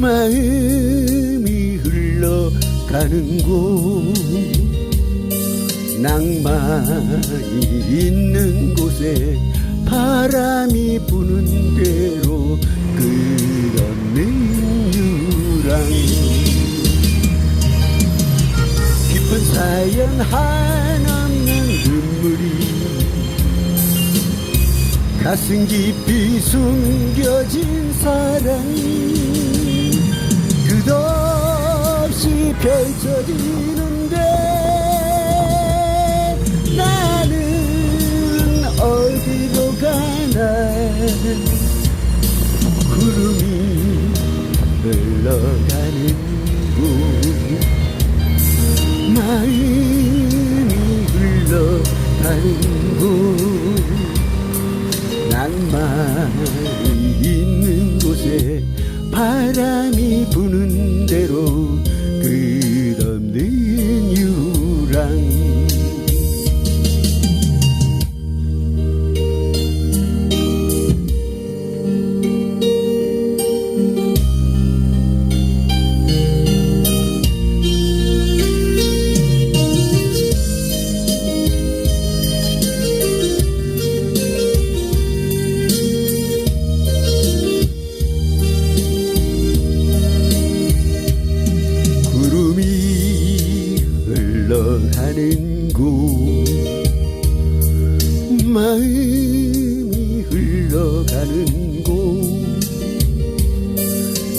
마음이 흘러가는 곳 낭만이 있는 곳에 바람이 부는 대로 끝없는 유랑. 깊은 사연 한없는 눈물이 가슴 깊이 숨겨진 사랑이 끝없이 펼쳐지는데 나는 어디로 가나? 구름이 흘러가는 낭만이 있는 곳에 바람이 부는 마음이 흘러가는 곳.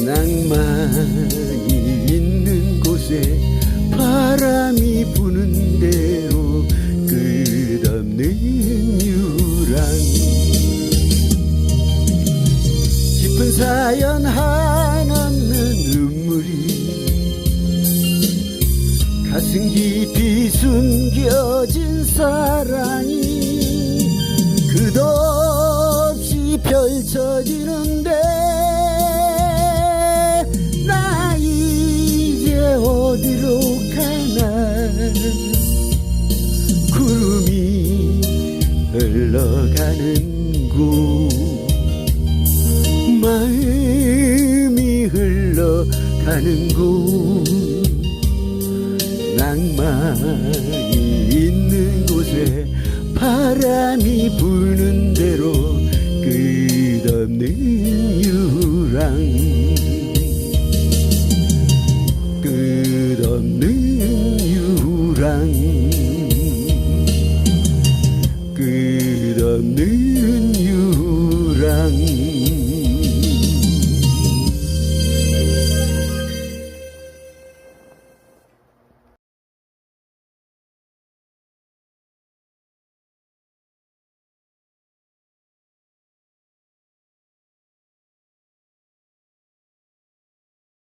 낭만이 있는 곳에 바람이 부는 대로 끝없는 유랑. 깊은 사연 한없는 눈물이 가슴 깊이 숨겨진 사랑이 펼쳐지는데 나 이제 어디로 가나? 구름이 흘러가는 곳 마음이 흘러가는 곳 낭만이 있는 곳에 바람이 부는 대로 นึงอยู่รัง